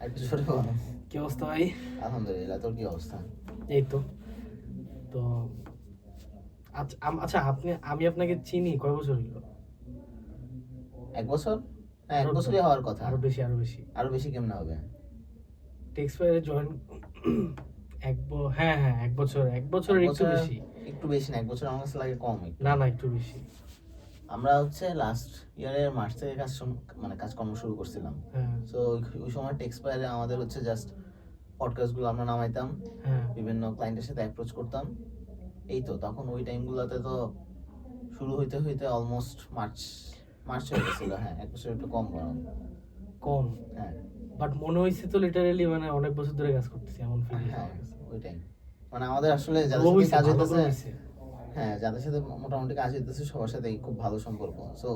একটু ছোট। কি অবস্থা ভাই? আলহামদুলিল্লাহ তোর কি অবস্থা? এই তো। তো আচ্ছা আচ্ছা আপনি আমি আপনাকে চিনি কয় বছর হলো এক বছর? হ্যাঁ এক বছরই হওয়ার কথা। আরও বেশি আরও বেশি। আরও বেশি কেমন হবে? টেক্স ফায়ারে জয়েন এক ব- হ্যাঁ হ্যাঁ এক বছর এক বছরের একটু বেশি। একটু বেশি না এক বছর আমার কাছে লাগে কম না না একটু বেশি। আমরা হচ্ছে লাস্ট ইয়ারের মার্চ থেকে কাজ শুরু- মানে কাজকর্ম শুরু করছিলাম। হ্যাঁ। সো ওই সময় টেক্সপায়ারে আমাদের হচ্ছে জাস্ট পডকাস্টগুলো আমরা নামাইতাম। হ্যাঁ। বিভিন্ন ক্লায়েন্টের সাথে অ্যাপ্রোচ করতাম। এই তো তখন ওই টাইমগুলোতে তো শুরু হইতে হইতে অলমোস্ট মার্চ মার্চ হয়ে গেছিল হ্যাঁ এক বছর একটু কম বরং। কম। হ্যাঁ। বাট মনে হয়েছে তো লিটারালি মানে অনেক বছর ধরে কাজ করতেছি এমন ফিল হ্যাঁ ওইটাই। মানে আমাদের আসলে যাদের সাথে কাজ হইতেছে। হ্যাঁ যাদের সাথে মোটামুটি কাজ হইতেছে সবার সাথেই খুব ভালো সম্পর্ক। সো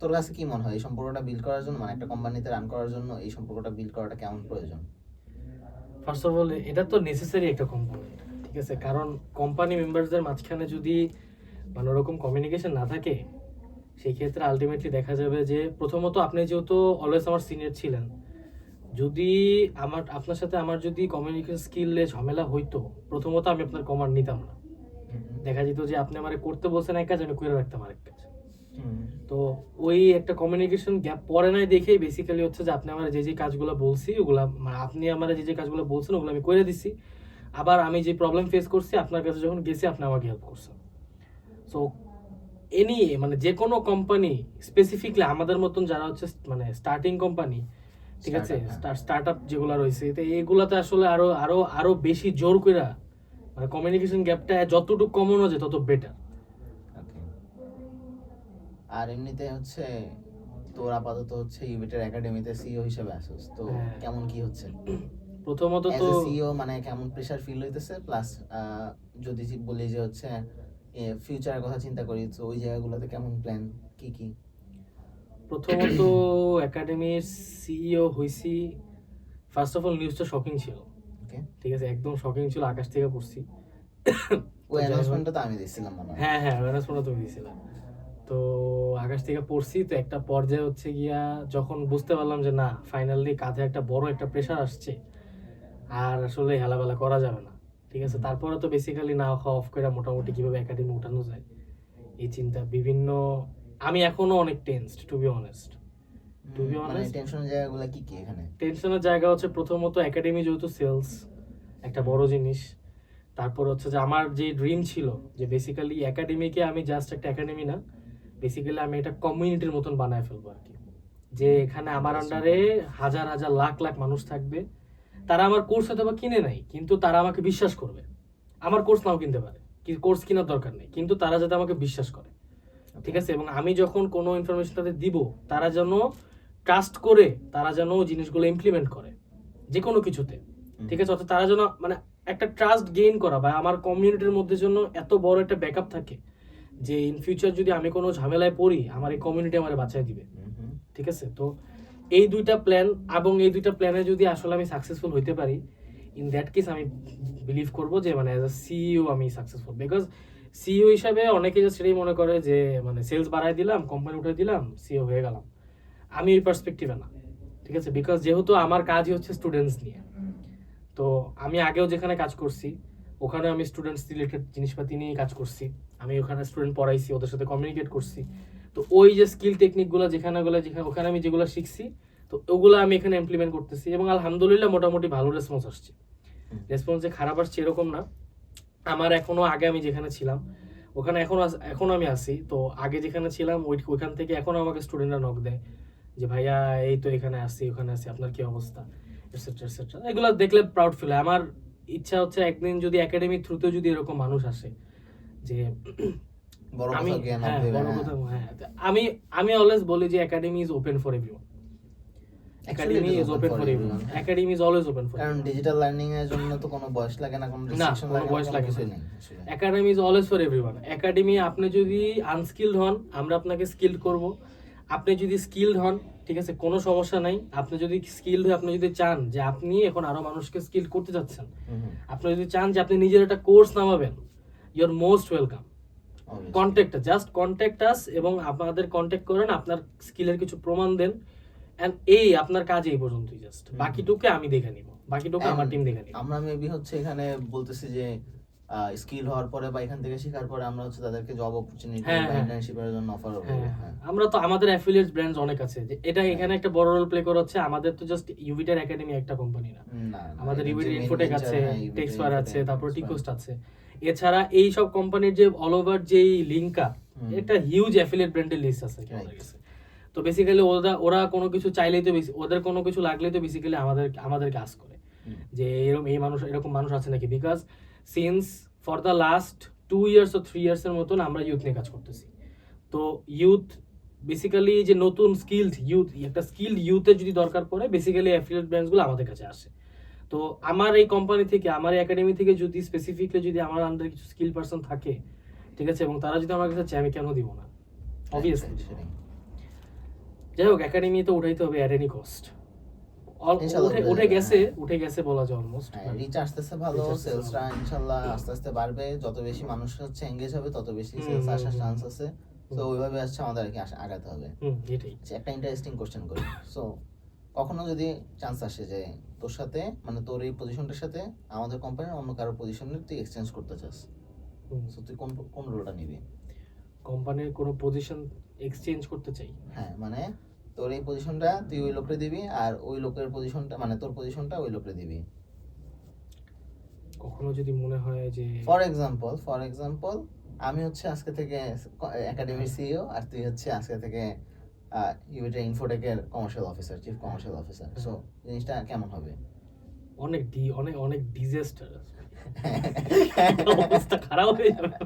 তোর কাছে কি মনে হয়? এই সম্পর্কটা বিল্ড করার জন্য মানে একটা কোম্পানিতে রান করার জন্য, এই সম্পর্কটা বিল্ড করাটা কেমন প্রয়োজন? ফার্স্ট অফ অল এটা তো নেসেসারি একটা কম্পোনেন্ট ঠিক আছে? কারণ কোম্পানি মেম্বারসদের মাঝখানে যদি মানে ওরকম কমিউনিকেশন না থাকে, সেই ক্ষেত্রে আলটিমেটলি দেখা যাবে যে, প্রথমত আপনি যেহেতু অলওয়েজ আমার সিনিয়র ছিলেন যদি আমার আপনার সাথে আমার যদি কমিউনিকেশন স্কিলে ঝামেলা হইতো প্রথমত আমি আপনার কমান্ড নিতাম না। দেখা যেত যে আপনি আমারে করতে বলছেন এক কাজ আমি করে রাখতাম আরেক কাজ। তো ওই একটা কমিউনিকেশন গ্যাপ পড়ে নাই দেখেই বেসিক্যালি হচ্ছে যে আপনি আমার যে যে কাজগুলো বলছি ওগুলা মানে আপনি আমার যে যে কাজগুলো বলছেন ওগুলো আমি করে দিছি। আবার আমি যে প্রবলেম ফেস করছি আপনার কাছে যখন গেছি আপনি আমাকে হেল্প করছেন। সো এনি মানে যে কোনো কোম্পানি স্পেসিফিকলি আমাদের মতন যারা হচ্ছে মানে স্টার্টিং কোম্পানি ঠিক আছে? হ্যাঁ। স্টার্ট আপ যেগুলো রয়েছে তো এইগুলাতে আসলে আরও আরও আরও বেশি জোর কইরা মানে কমিউনিকেশন গ্যাপটা যতটুকু কমানো যায় তত বেটার আর এমনিতে হচ্ছে তোর আপাতত হচ্ছে ইউবিটের একাডেমিতে সিইও হিসেবে আসিস তো হ্যাঁ। কেমন কি হচ্ছে? প্রথমত তো সিইও মানে কেমন প্রেসার ফিল হইতেছে? প্লাস যদি বলি যে হচ্ছে ফিউচারের কথা চিন্তা করি তো ওই জায়গাগুলোতে কেমন প্ল্যান কি কি? প্রথমত একাডেমির সিইও হইছি ফার্স্ট অফ অল নিউজটা শকিং ছিল। ঠিক আছে একদম শকিং ছিল আকাশ থেকে পড়ছি। অ্যানাউন্সমেন্টটা তো আমি মনে হ্যাঁ। হ্যাঁ অ্যানাউন্সমেন্টও তুমি দিয়েছিলাম তো আকাশ থেকে পড়ছি তো একটা পর্যায়ে হচ্ছে গিয়া যখন বুঝতে পারলাম যে না ফাইনালি কাঁধে একটা বড় একটা প্রেশার আসছে আর আসলে হেলাবেলা করা যাবে না। ঠিক আছে তারপরে তো বেসিক্যালি না খাওয়া অফ করে মোটামুটি কীভাবে একাডেমি উঠানো যায় এই চিন্তা। বিভিন্ন আমি এখনও অনেক tensed to be honest to be honest টেনশনের জায়গাগুলো কি কি এখানে? টেনশনের জায়গা হচ্ছে প্রথমত একাডেমি যেহেতু সেলস একটা বড় জিনিস। তারপর হচ্ছে যে আমার যে ড্রিম ছিল যে বেসিক্যালি একাডেমিকে আমি জাস্ট একটা একাডেমি না বেসিক্যালি আমি একটা কমিউনিটির মতন বানায় ফেলব আর কি। যে এখানে আমার আন্ডারে হাজার হাজার লাখ লাখ মানুষ থাকবে। তারা আমার কোর্স হয়তো বা কিনে নাই কিন্তু তারা আমাকে বিশ্বাস করবে। আমার কোর্স নাও কিনতে পারে কি কোর্স কেনার দরকার নেই কিন্তু তারা যাতে আমাকে বিশ্বাস করে। ঠিক আছে? এবং আমি যখন কোনো ইনফরমেশন তাদের দিব তারা যেন ট্রাস্ট করে তারা যেন জিনিসগুলো ইমপ্লিমেন্ট করে যে কোনো কিছুতে ঠিক আছে? অর্থাৎ তারা যেন মানে একটা ট্রাস্ট গেইন করা বা আমার কমিউনিটির মধ্যে জন্য এত বড় একটা ব্যাকআপ থাকে যে ইন ফিউচার যদি আমি কোনো ঝামেলায় পড়ি আমার এই কমিউনিটি আমার বাঁচায় দিবে। ঠিক আছে? তো এই দুইটা প্ল্যান এবং এই দুইটা প্ল্যানে যদি আসলে আমি সাকসেসফুল হইতে পারি ইন দ্যাট কেস আমি বিলিভ করব যে মানে অ্যাজ আ সিইও আমি সাকসেসফুল বিকজ সিইও হিসাবে অনেকে যে সেটাই মনে করে যে মানে সেলস বাড়াই দিলাম কোম্পানি উঠে দিলাম সিইও হয়ে গেলাম। আমি ওই পার্সপেক্টিভে না ঠিক আছে? বিকজ যেহেতু আমার কাজই হচ্ছে স্টুডেন্টস নিয়ে। তো আমি আগেও যেখানে কাজ করছি ওখানে আমি স্টুডেন্টস রিলেটেড জিনিসপাতি নিয়ে কাজ করছি। আমি ওখানে স্টুডেন্ট পড়াইছি ওদের সাথে কমিউনিকেট করছি। তো ওই যে স্কিল টেকনিকগুলো যেখানে গুলো যেখানে ওখানে আমি যেগুলো শিখছি তো ওগুলো আমি এখানে ইমপ্লিমেন্ট করতেছি এবং আলহামদুলিল্লাহ মোটামুটি ভালো রেসপন্স আসছে। রেসপন্স যে খারাপ আসছে এরকম না। আমার এখনও আগে আমি যেখানে ছিলাম ওখানে এখনও আস- এখনও আমি আছি। তো আগে যেখানে ছিলাম ওই ওইখান থেকে এখনও আমাকে স্টুডেন্টরা নক দেয় যে ভাইয়া এই তো এখানে আসি ওখানে আসি আপনার কি অবস্থা? এটসেট্রা এটসেট্রা এগুলো দেখলে প্রাউড ফিল হয়। আমার ইচ্ছা হচ্ছে একদিন যদি একাডেমি থ্রুতে যদি এরকম মানুষ আসে যে আমি হ্যাঁ, বড় হ্যাঁ। হ্যাঁ। আমি আমি অলওয়েজ বলি যে academy is open for everyone academy is open for for everyone academy is always open for কারণ ডিজিটাল লার্নিং এর জন্য তো কোনো বয়স লাগে না কোনো রেস্ট্রিকশন লাগে না বয়স লাগে না। Academy is always for everyone academy আপনি যদি আনস্কিলড হন আমরা আপনাকে স্কিলড করব। আপনি যদি স্কিলড হন ঠিক আছে কোনো সমস্যা নাই। আপনি যদি স্কিলড হয়ে আপনি যদি চান যে আপনি এখন আরও মানুষকে স্কিল করতে হুম। আপনি যদি চান যে আপনি নিজের একটা course নামাবেন your most welcome. Contact just contact us এবং আপনাদের কন্ট্যাক্ট করেন আপনার স্কিলের কিছু প্রমাণ দেন। এন্ড এই আপনার কাজ এই পর্যন্তই জাস্ট বাকিটুকু আমি দেখে নিব। বাকিটুকু আমার টিম দেখে নিব। আমরা মেবি হচ্ছে এখানে বলতেছি যে স্কিল হওয়ার পরে বা এখান থেকে শেখার পরে আমরা হচ্ছে তাদেরকে জব অপরচুনিটি হ্যাঁ, বা হ্যাঁ। ইন্টার্নশিপের জন্য অফার করব। হ্যাঁ হ্যাঁ। আমরা তো আমাদের অ্যাফিলিয়েট ব্র্যান্ডস অনেক আছে। যে এটা এখানে একটা বড় রোল প্লে করে হচ্ছে। আমাদের তো জাস্ট ইউভিটার একাডেমি একটা কোম্পানি না। আমাদের ইনফোটেক আছে হ্যাঁ, আছে তারপর টিকোস্ট আছে। এছাড়া এই সব কোম্পানির যে অল ওভার যেই লিঙ্কা হুম। একটা হিউজ অ্যাফিলিয়েট ব্র্যান্ডের লিস্ট আছে। আমাদের কাছে তো বেসিক্যালি ওরা ওরা কোনো কিছু চাইলেই তো বেশি ওদের কোনো কিছু লাগলেই তো বেসিক্যালি আমাদের আমাদেরকে আস করে। যে এরকম এই মানুষ এরকম মানুষ আছে নাকি? Because since for the last two years O three ইয়ার্সের মতন আমরা ইউথ নিয়ে কাজ করতেছি। তো ইউথ বেসিক্যালি যে নতুন স্কিলড ইউথ একটা স্কিলড ইউথের যদি দরকার পড়ে বেসিক্যালি অ্যাফিলিয়েট ব্র্যান্ডসগুলো আমাদের কাছে আসে। তো আমার এই কোম্পানি থেকে আমার একাডেমি থেকে যদি স্পেসিফিকলি যদি আমার আন্ডারে কিছু স্কিল পার্সন থাকে ঠিক আছে? এবং তারা যদি আমার কাছে চায় আমি কেন দিব না? অবভিয়াসলি। যাই হোক একাডেমি তো উঠাইতে হবে অ্যাট এনি কস্ট ইনশাআল্লাহ উঠে গেছে। উঠে গেছে বলা যায় অলমোস্ট হ্যাঁ রিচ আসতেছে ভালো সেলসটা ভালো। ইনশাল্লাহ আস্তে আস্তে বাড়বে। যত বেশি মানুষ হচ্ছে এঙ্গেজ হবে তত বেশি সেলস আসার চান্স আছে। তো ওইভাবে আসছে আমাদের আর কি আগাতে হবে। হুম এটাই। একটা ইন্টারেস্টিং কোশ্চেন করি। সো কখনো যদি চান্স আসে যে তোর সাথে মানে তোর এই পজিশনটার সাথে আমাদের কোম্পানির অন্য কারও পজিশনের তুই এক্সচেঞ্জ করতে চাস। সো তুই কোন কোন রোলটা নিবি? কোম্পানির কোনো পজিশন এক্সচেঞ্জ করতে চাই? হ্যাঁ মানে তোর এই পজিশনটা তুই ওই লোকরে দিবি আর ওই লোকের পজিশনটা মানে তোর পজিশনটা ওই লোকরে দিবি। কখনো যদি মনে হয় যে ফর এক্সাম্পল ফর এক্সাম্পল আমি হচ্ছে আজকে থেকে একাডেমির সিইও আর তুই হচ্ছে আজকে থেকে ইউবিটা ইনফোটেকের commercial officer chief commercial officer so জিনিসটা কেমন হবে? অনেক ডি অনেক অনেক ডিজাস্টার অবস্থা খারাপ হয়ে যাবে।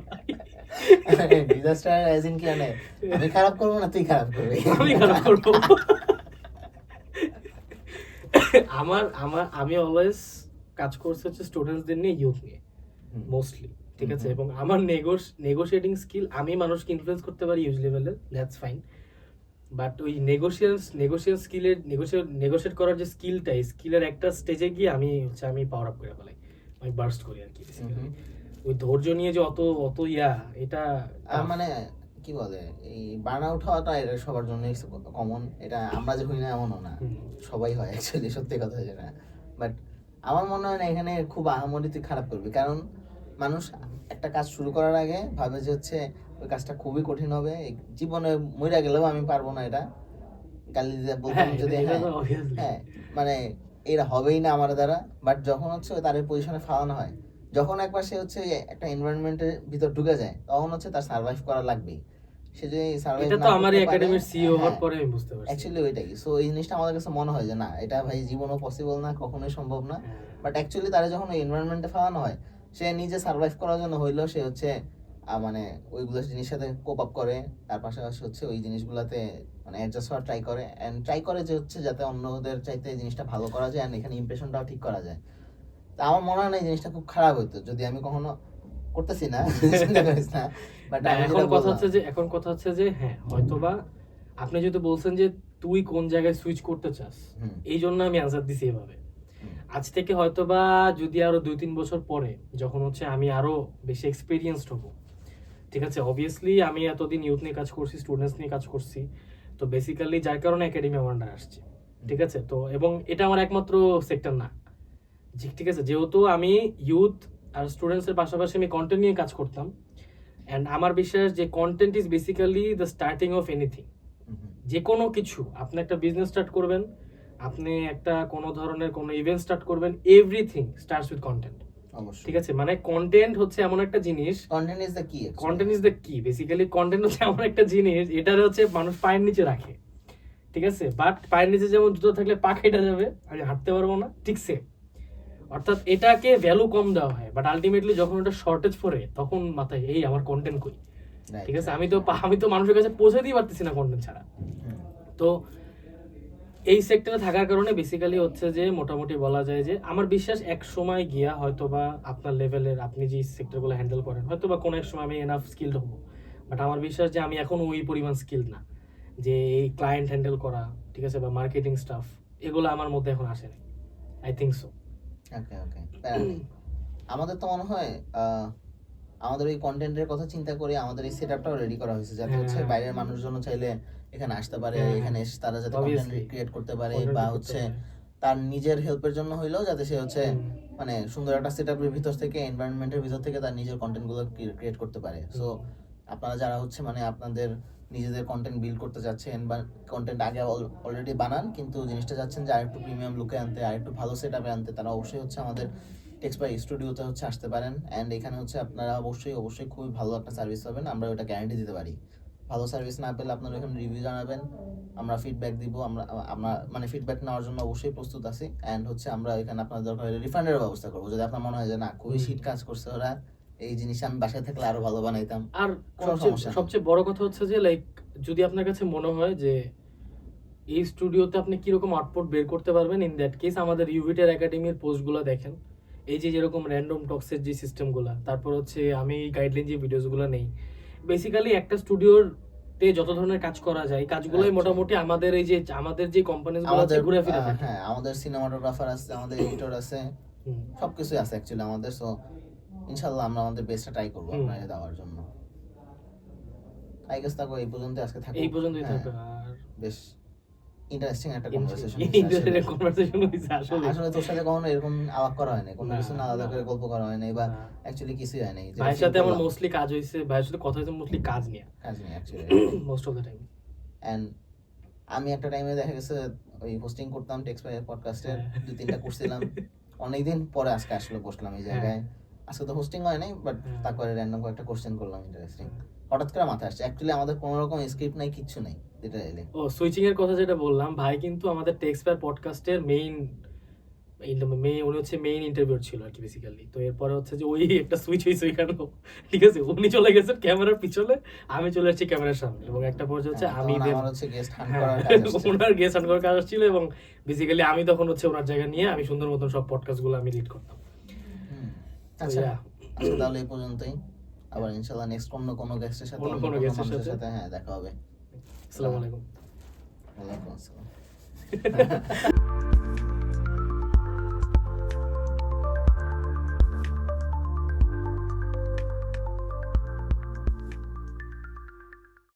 ডিজাস্টার অ্যাজ ইন কি মানে? আমি খারাপ করব না তুই খারাপ করবি? আমি খারাপ করব। আমার আমার আমি অলওয়েজ কাজ করছি হচ্ছে স্টুডেন্টসদের নিয়ে ইউথ নিয়ে মোস্টলি ঠিক আছে? এবং আমার নেগোশিয়েটিং স্কিল আমি মানুষকে ইনফ্লুয়েন্স করতে পারি ইউজ লেভেলে দ্যাটস ফাইন বাট ওই নেগোশিয়েন্স নেগোশিয়েট স্কিলের নেগোশিয়েট নেগোশিয়েট করার যে স্কিলটা স্কিলের একটা স্টেজে গিয়ে আমি হচ্ছে আমি পাওয়ার আপ করে ফেলাই আমি বার্স্ট করি আর কি। ওই ধৈর্য নিয়ে যে অত অত ইয়া এটা মানে কি বলে এই আউট হওয়াটা এটা সবার জন্য কমন এটা আমরা যে হই না এমনও না সবাই হয় অ্যাকচুয়ালি সত্যি কথা যেটা। বাট আমার মনে হয় না এখানে খুব আহামরি তুই খারাপ করবি কারণ মানুষ একটা কাজ শুরু করার আগে ভাবে যে হচ্ছে ওই কাজটা খুবই কঠিন হবে জীবনে মরে গেলেও আমি পারব না এটা। গালি দিয়ে বলতাম হ্যাঁ, যদি হ্যাঁ হ্যাঁ মানে এটা হবেই না আমার দ্বারা বাট যখন হচ্ছে তার পজিশনে ফালানো হয় যখন একবার সে হচ্ছে একটা এনভায়রনমেন্টের ভিতর ঢুকে যায় তখন হচ্ছে তার সার্ভাইভ করা লাগবেই। সে যদি সার্ভাইভ এটা তো আমার একাডেমির সিইও হওয়ার পরে আমি বুঝতে পারছি। অ্যাকচুয়ালি ওইটাই। সো এই জিনিসটা আমাদের কাছে মনে হয় যে না এটা ভাই জীবনও পসিবল না কখনোই সম্ভব না। হ্যাঁ। বাট অ্যাকচুয়ালি তারা যখন ওই এনভায়রনমেন্টে ফালানো হয় সে নিজে সার্ভাইভ করার জন্য হইলেও সে হচ্ছে মানে ওইগুলো জিনিসের সাথে কোপ আপ করে তার পাশাপাশি হচ্ছে ওই জিনিসগুলোতে মানে অ্যাডজাস্ট হওয়ার ট্রাই করে। অ্যান্ড ট্রাই করে যে হচ্ছে যাতে অন্যদের চাইতে জিনিসটা ভালো করা যায় অ্যান্ড এখানে ইমপ্রেশনটাও ঠিক করা যায়। আমার মনে হয় না এই জিনিসটা খুব খারাপ হতো যদি আমি কখনো করতেছি না বাট এখন কথা হচ্ছে যে এখন কথা হচ্ছে যে হ্যাঁ হয়তোবা আপনি যেহেতু বলছেন যে তুই কোন জায়গায় সুইচ করতে চাস এই জন্য আমি অ্যান্সার দিছি এভাবে। আজ থেকে হয়তোবা যদি আরও দুই তিন বছর পরে যখন হচ্ছে আমি আরও বেশি এক্সপিরিয়েন্সড হব ঠিক আছে? অবভিয়াসলি আমি এতদিন ইউথ নিয়ে কাজ করছি স্টুডেন্টস নিয়ে কাজ করছি তো বেসিক্যালি যার কারণে একাডেমি আমার আসছে ঠিক আছে? তো এবং এটা আমার একমাত্র সেক্টর না। জি- ঠিক আছে। যেহেতু আমি ইউথ আর স্টুডেন্টসের পাশাপাশি আমি কন্টেন্ট নিয়ে কাজ করতাম অ্যান্ড আমার বিশ্বাস যে content is basically the starting of anything যে কোনো কিছু আপনি একটা বিজনেস স্টার্ট করবেন আপনি একটা কোনো ধরনের কোনো ইভেন্ট স্টার্ট করবেন এভরিথিং স্টার্টস উইথ কন্টেন্ট ঠিক আছে? মানে কন্টেন্ট হচ্ছে এমন একটা জিনিস কন্টেন্ট ইজ দ্য কি কন্টেন্ট ইজ দ্য কি বেসিক্যালি কন্টেন্ট হচ্ছে এমন একটা জিনিস এটার হচ্ছে মানুষ পায়ের নিচে রাখে। ঠিক আছে? বাট পায়ের নিচে যেমন জুতো থাকলে পা কেটে যাবে আমি হাঁটতে পারব না। ঠিক সে অর্থাৎ এটাকে ভ্যালু কম দেওয়া হয় বাট আলটিমেটলি যখন ওটা শর্টেজ পড়ে তখন মাথায় এই আমার কন্টেন্ট কই? ঠিক আছে? আমি তো আমি তো মানুষের কাছে পৌঁছে দিতে পারতেছি না কন্টেন্ট ছাড়া। তো এই সেক্টরে থাকার কারণে বেসিক্যালি হচ্ছে যে মোটামুটি বলা যায় যে আমার বিশ্বাস এক সময় গিয়া হয়তো বা আপনার লেভেলের আপনি যে সেক্টরগুলো হ্যান্ডেল করেন হয়তো বা কোনো এক সময় আমি এনাফ স্কিলড হব। বাট আমার বিশ্বাস যে আমি এখন ওই পরিমাণ স্কিল না। যে এই ক্লায়েন্ট হ্যান্ডেল করা ঠিক আছে বা মার্কেটিং স্টাফ এগুলো আমার মধ্যে এখন আসে না I think so okay okay আমাদের তো মনে হয় আমাদের ওই কন্টেন্টের কথা চিন্তা করে আমাদের এই সেটআপটাও রেডি করা হয়েছে যাতে হচ্ছে হ্যাঁ। বাইরের মানুষজন চাইলে এখানে আসতে পারে হ্যাঁ, এখানে এসে তারা যাতে কন্টেন্ট ক্রিয়েট করতে পারে বা হচ্ছে তার নিজের হেল্পের জন্য হইলেও যাতে সে হচ্ছে মানে সুন্দর একটা সেটআপের ভিতর থেকে এনভায়রনমেন্টের ভিতর থেকে তার নিজের কন্টেন্টগুলো ক্রিয়েট করতে পারে। সো। আপনারা যারা হচ্ছে মানে আপনাদের নিজেদের কন্টেন্ট বিল্ড করতে যাচ্ছেন বা কন্টেন্ট আগে অলরেডি বানান কিন্তু জিনিসটা যাচ্ছেন যে আরেকটু প্রিমিয়াম লুকে আনতে আরেকটু ভালো সেট আপে আনতে তারা অবশ্যই হচ্ছে আমাদের টেক্সট বাই স্টুডিওতে হচ্ছে আসতে পারেন। অ্যান্ড এখানে হচ্ছে আপনারা অবশ্যই অবশ্যই খুবই ভালো একটা সার্ভিস পাবেন। আমরা ওটা গ্যারান্টি দিতে পারি। ভালো সার্ভিস না পেলে আপনারা এখানে রিভিউ জানাবেন। আমরা ফিডব্যাক দিব। আমরা আমরা মানে ফিডব্যাক নেওয়ার জন্য অবশ্যই প্রস্তুত আছি। অ্যান্ড হচ্ছে আমরা এখানে আপনাদের দরকার হলে রিফান্ডের ব্যবস্থা করব। যদি আপনার মনে হয় যে না খুবই। শীত কাজ করছে ওরা এই জিনিস আমি বাসায় থাকলে আরও ভালো বানাইতাম। আর সবচেয়ে বড় কথা হচ্ছে যে লাইক যদি আপনার কাছে মনে হয় যে এই স্টুডিওতে আপনি কীরকম আউটপুট বের করতে পারবেন ইন দ্যাট কেস আমাদের ইউভিটের একাডেমির পোস্টগুলো দেখেন। এই যে যেরকম র্যান্ডম টক্সের যে সিস্টেমগুলো তারপর হচ্ছে আমি গাইডলাইন যে ভিডিওসগুলো নেই। বেসিক্যালি একটা স্টুডিওর তে যত ধরনের কাজ করা যায় কাজগুলোই মোটামুটি আমাদের এই যে আমাদের যে কোম্পানিগুলো আছে ঘুরে ফিরে হ্যাঁ আমাদের সিনেমাটোগ্রাফার আছে আমাদের এডিটর আছে সবকিছুই আছে অ্যাকচুয়ালি আমাদের সো ইনশাল্লাহ আমরা আমাদের বেস্টটা ট্রাই করব আপনাদের দেওয়ার জন্য। আই গেস থাকো এই পর্যন্ত আজকে থাকো এই পর্যন্তই হ্যাঁ, থাকবে আর বেশ ইন্টারেস্টিং একটা কনভারসেশন ইন্টারেস্টেড কনভারসেশন হইছে আসলে। আসলে। তোর সাথে কখনো এরকম আলাপ করা হয়নি কোনো কিছু না আলাদা করে গল্প করা হয়নি বা না। অ্যাকচুয়ালি কিছুই হয়নি। যেটা ভাইয়ের সাথে আমার মোস্টলি কাজ হয়েছে ভাইয়ের সাথে কথা হয়েছে মোস্টলি কাজ নিয়ে। কাজ নেই actually most of the time and আমি একটা টাইমে দেখা গেছে ওই হোস্টিং করতাম টেক্সট পডকাস্টের হ্যাঁ। দুই তিনটা করছিলাম অনেকদিন পরে আজকে আসলে বসলাম এই জায়গায়। আজকে তো হোস্টিং হয় নাই বাট। তারপরে র্যান্ডম কয়েকটা কোশ্চেন করলাম ইন্টারেস্টিং হঠাৎ করে মাথায় আসছে। অ্যাকচুয়ালি আমাদের কোনো রকম স্ক্রিপ্ট নাই কিচ্ছু নাই যেটা এলে। ও সুইচিং এর কথা যেটা বললাম ভাই কিন্তু আমাদের টেক্সপায়ার পডকাস্টের মেইন মেইন উনি হচ্ছে মেইন ইন্টারভিউ ছিল আর কি বেসিক্যালি তো এরপরে হচ্ছে যে ওই একটা সুইচ হয়েছে ওইখানে। ঠিক আছে উনি চলে গেছেন ক্যামেরার পিছনে আমি চলে আসছি ক্যামেরার সামনে এবং একটা পর্যায়ে হচ্ছে হ্যাঁ, আমি হচ্ছে গেস্ট হান্ট করার কাজ। ওনার ছিল এবং বেসিক্যালি আমি তখন হচ্ছে ওনার জায়গা নিয়ে আমি সুন্দর মতন সব পডকাস্টগুলো আমি লিড করতাম। আচ্ছা। আচ্ছা আজকে তাহলে এই পর্যন্তই। আবার ইনশাআল্লাহ নেক্সট অন্য কোনো গেস্টের সাথে অন্য কোনো সাথে। সাথে হ্যাঁ দেখা হবে। আসসালামু আলাইকুম। ওয়ালাইকুম আসসালাম।